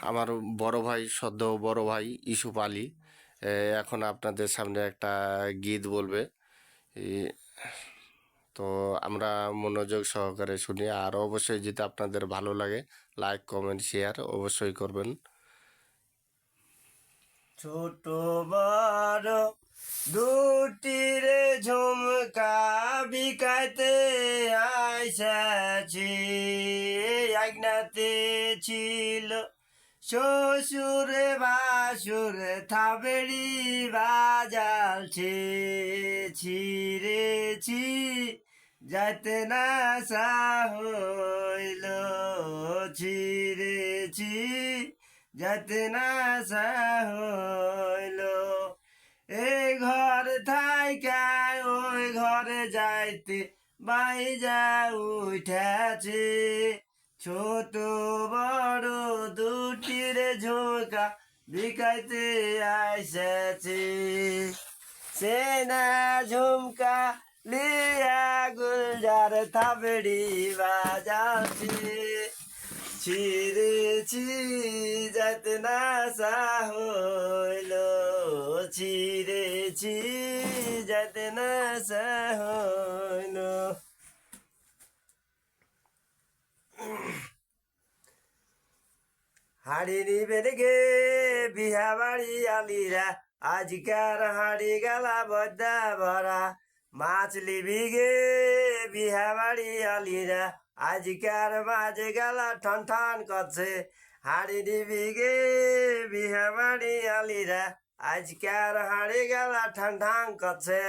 আমার বড় ভাই, সদ্য বড় ভাই ইসুফ আলী এখন আপনাদের সামনে একটা গীত বলবে। তো আমরা মনোযোগ সহকারে শুনি। আর অবশ্যই যদি আপনাদের ভালো লাগে, লাইক, কমেন্ট, শেয়ার অবশ্যই করবেন। ছোট বড় রে ঝুমকা বিকাইতে আইসাছি আজ্ঞাতে ছিল শ্বশুর বাসুর থাবেড়ি বাজালছে ছিরেছি যাতে না হইল ছিরেছি যাতে না হইল। এই ঘর থাইকায় ওই ঘরে যাইতে বাই যা উঠেছে। ছোট বড় দুটির ঝুমকা বিকাইতে আইসেছে। সেনা ঝুমকা লিয়া গুলজার থাবড়ি বাজাচ্ছে। ছিরেছি যাতে না হইল ছিরেছি যাতে না হইল। হাড়ি নিবেন বিহা বাড়ি আলিরা। আজকার হাড়ি গালা বদ্দা ভরা। মাছ লিবি বিহা বাড়ি আলিরা। আজকার মাঝ গালা ঠন ঠন করছে। হাড়ি গে বিহা বাড়ি আলিরা। আজকার হাড়ি গালা ঠন ঠন করছে।